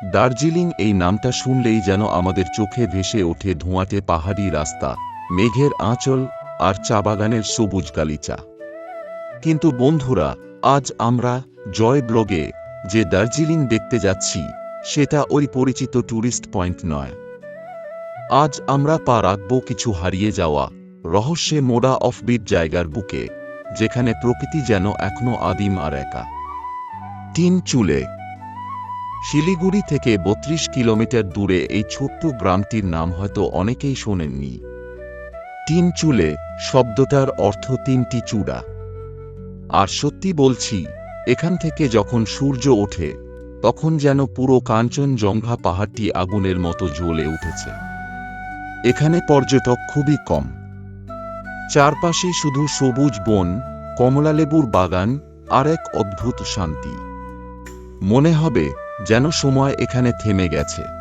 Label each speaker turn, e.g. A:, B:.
A: দার্জিলিং এই নামটা শুনলেই যেন আমাদের চোখে ভেসে ওঠে ধোঁয়াটে পাহাড়ি রাস্তা, মেঘের আঁচল আর চা বাগানের সবুজ গালিচা। কিন্তু বন্ধুরা, আজ আমরা জয় ব্লগে যে দার্জিলিং দেখতে যাচ্ছি, সেটা ওই পরিচিত ট্যুরিস্ট পয়েন্ট নয়। আজ আমরা পা রাখব কিছু হারিয়ে যাওয়া, রহস্যে মোড়া অফবিট জায়গার বুকে, যেখানে প্রকৃতি যেন এখনও আদিম আর একা। তিন চুলে শিলিগুড়ি থেকে বত্রিশ কিলোমিটার দূরে এই ছোট্ট গ্রামটির নাম হয়তো অনেকেই শোনেননি। তিন চুলে, শব্দটার অর্থ তিনটি চূড়া। আর সত্যি বলছি, এখান থেকে যখন সূর্য ওঠে, তখন যেন পুরো কাঞ্চনজঙ্ঘা পাহাড়টি আগুনের মতো জ্বলে উঠেছে। এখানে পর্যটক খুবই কম। চারপাশে শুধু সবুজ বন, কমলালেবুর বাগান আর এক অদ্ভুত শান্তি। মনে হবে যেন সময় এখানে থেমে গেছে।